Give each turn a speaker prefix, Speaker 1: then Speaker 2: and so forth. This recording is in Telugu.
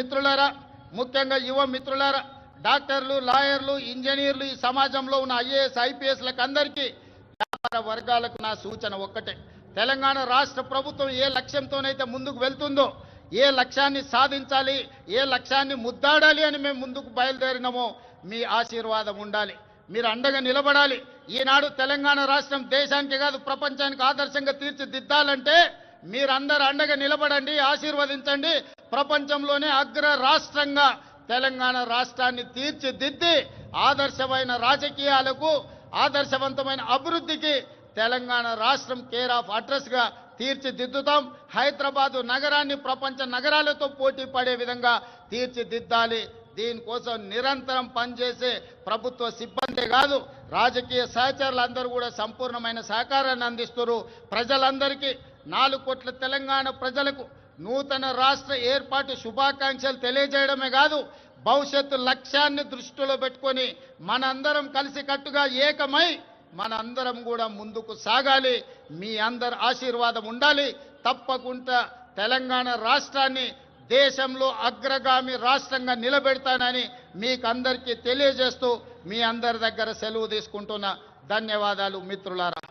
Speaker 1: మిత్రులారా ముఖ్యంగా యువ మిత్రులారా డాక్టర్లు లాయర్లు ఇంజనీర్లు ఈ సమాజంలో ఉన్న ఐఏఎస్ ఐపీఎస్లకు అందరికీ వ్యాపార వర్గాలకు నా సూచన ఒక్కటే. తెలంగాణ రాష్ట్ర ప్రభుత్వం ఏ లక్ష్యంతోనైతే ముందుకు వెళ్తుందో ఏ లక్ష్యాన్ని సాధించాలి ఏ లక్ష్యాన్ని ముద్దాడాలి అని మేము ముందుకు బయలుదేరినామో మీ ఆశీర్వాదం ఉండాలి. మీరు అండగా నిలబడాలి. ఈనాడు తెలంగాణ రాష్ట్రం దేశానికి కాదు ప్రపంచానికి ఆదర్శంగా తీర్చిదిద్దాలంటే మీరందరూ అండగా నిలబడండి ఆశీర్వదించండి. ప్రపంచంలోనే అగ్ర రాష్ట్రంగా తెలంగాణ రాష్ట్రాన్ని తీర్చిదిద్ది ఆదర్శమైన రాజకీయాలకు ఆదర్శవంతమైన అభివృద్ధికి తెలంగాణ రాష్ట్రం కేర్ ఆఫ్ అడ్రస్గా తీర్చిదిద్దుతాం. హైదరాబాదు నగరాన్ని ప్రపంచ నగరాలతో పోటీ పడే విధంగా తీర్చిదిద్దాలి. దీనికోసం నిరంతరం పనిచేసే ప్రభుత్వ సిబ్బంది కాదు రాజకీయ సహచరులందరూ కూడా సంపూర్ణమైన సహకారాన్ని అందిస్తున్నారు. ప్రజలందరికీ నాలుగు కోట్ల తెలంగాణ ప్రజలకు నూతన రాష్ట్ర ఏర్పాటు శుభాకాంక్షలు తెలియజేయడమే కాదు భవిష్యత్తు లక్ష్యాన్ని దృష్టిలో పెట్టుకొని మనందరం కలిసికట్టుగా ఏకమై మనందరం కూడా ముందుకు సాగాలి. మీ అందరి ఆశీర్వాదం ఉండాలి. తప్పకుండా తెలంగాణ రాష్ట్రాన్ని దేశంలో అగ్రగామి రాష్ట్రంగా నిలబెడతానని మీకు అందరికీ తెలియజేస్తూ మీ అందరి దగ్గర సెలవు తీసుకుంటున్న. ధన్యవాదాలు మిత్రులారా.